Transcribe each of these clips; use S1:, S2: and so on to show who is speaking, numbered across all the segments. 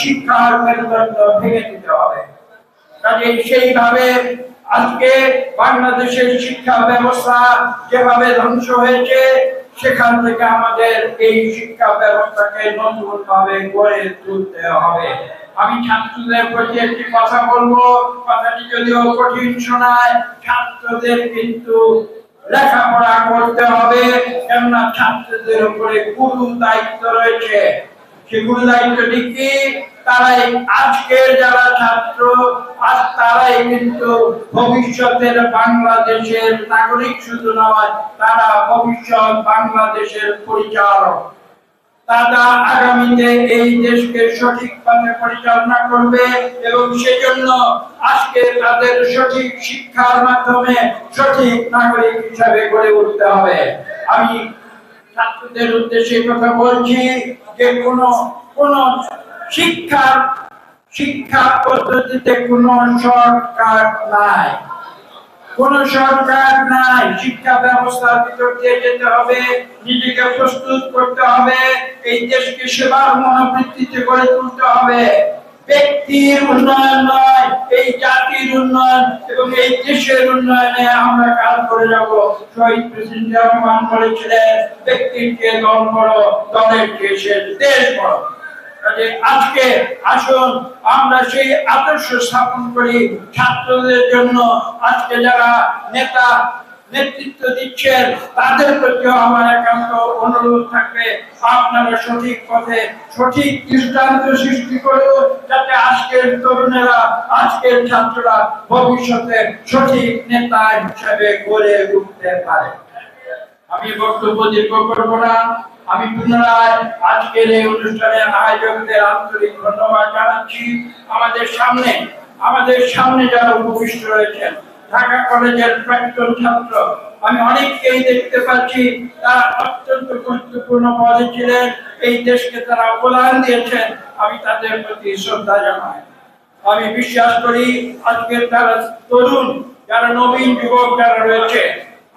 S1: শিক্ষার মেরুদণ্ড ভেঙে দিতে হবে। কাজে সেইভাবে আজকে বাংলাদেশের শিক্ষা ব্যবস্থা যেভাবে ধ্বংস হয়েছে, সেখান থেকে আমাদের এই শিক্ষা ব্যবস্থাকে নতুন ভাবে গড়ে তুলতে হবে। আমি ছাত্রদের প্রতি একটি কথা বলব, কথাটি যদিও কঠিন শোনায়, ছাত্রদের কিন্তু লেখাপড়া করতে হবে, কেননা ছাত্রদের উপরে গুরু দায়িত্ব রয়েছে। সেগুলো দায়িত্বটি কি তারাই আজকের যারা ছাত্র, আজ তারাই কিন্তু ভবিষ্যতের বাংলাদেশের নাগরিক শুধু নয়, তারা ভবিষ্যৎ বাংলাদেশের পরিচালক। তারা আগামীতে এই দেশকে সঠিক পথে পরিচালনা করবে এবং সেজন্য আজকে তাদের সঠিক শিক্ষার মাধ্যমে সঠিক নাগরিক হিসাবে গড়ে উঠতে হবে। আমি ছাত্রদের উদ্দেশ্যে কথা বলছি যে কোন কোন শিক্ষার শিক্ষা পদ্ধতিতে কোন সরকার নাই। কোন সরকার নাই। শিক্ষা ব্যবস্থার ভিতর দিয়ে যেতে হবে, নিজেকে প্রস্তুত করতে হবে, এই দেশকে সেবার মনোবৃত্তিতে গড়ে তুলতে হবে। ব্যক্তির উন্নয়ন নয়, এই জাতির উন্নয়ন এবং এই দেশের উন্নয়নে আমরা কাজ করে যাব। শহীদ প্রেসিডেন্ট রহমান ব্যক্তির চেয়ে দল বড় দলের সে দেশ বড় আজকে আসুন, আমরা সেই আদর্শ স্থাপন করি ছাত্রদের জন্য। আজকে যারা নেতা নেতৃত্ব দিচ্ছেন, তাদের প্রতিও আমার একান্ত অনুরোধ থাকবে, আপনারা সঠিক পথে সঠিক দৃষ্টান্ত সৃষ্টি করুন, যাতে আজকের তরুণেরা, আজকের ছাত্ররা ভবিষ্যতে সঠিক নেতা হিসেবে গড়ে উঠতে পারে। আমি বক্তব্য দীর্ঘ করব না আমি পুনরায় আজকের এই অনুষ্ঠানের আয়োজকদের আন্তরিক ধন্যবাদ জানাচ্ছি। আমাদের সামনে আমাদের সামনে যারা উপবিষ্ট রয়েছেন ঢাকা কলেজের প্রাক্তন ছাত্র। আমি অনেককেই দেখতে পাচ্ছি, তারা অত্যন্ত গুরুত্বপূর্ণ পদে ছিলেন। এই দেশকে তারা অবদান দিয়েছেন। আমি তাদের প্রতি শ্রদ্ধা জানাই। আমি বিশ্বাস করি, আজকের যারা তরুণ, যারা নবীন যুবক যারা রয়েছে,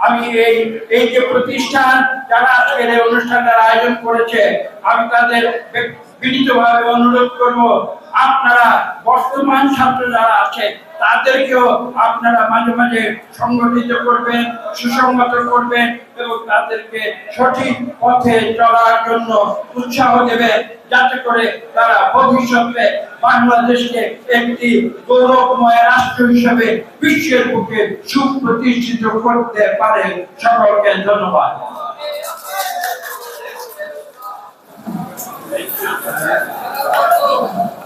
S1: আমি এই এই যে প্রতিষ্ঠান, যারা আজকের এই অনুষ্ঠানের আয়োজন করেছে, আমি তাদের বিনীতভাবে অনুরোধ করব, আপনারা বর্তমান ছাত্র যারা আছে, তাদেরকেও আপনারা মাঝে মাঝে সংগঠিত করবেন, সুসংগত করবেন এবং তাদেরকে সঠিক পথে চলার জন্য উৎসাহ যাতে করে তারা ভবিষ্যতে বাংলাদেশকে একটি গৌরবময় রাষ্ট্র হিসেবে বিশ্বের বুকে সুপ্রতিষ্ঠিত করতে পারে। সকলকে ধন্যবাদ।
S2: Thank you.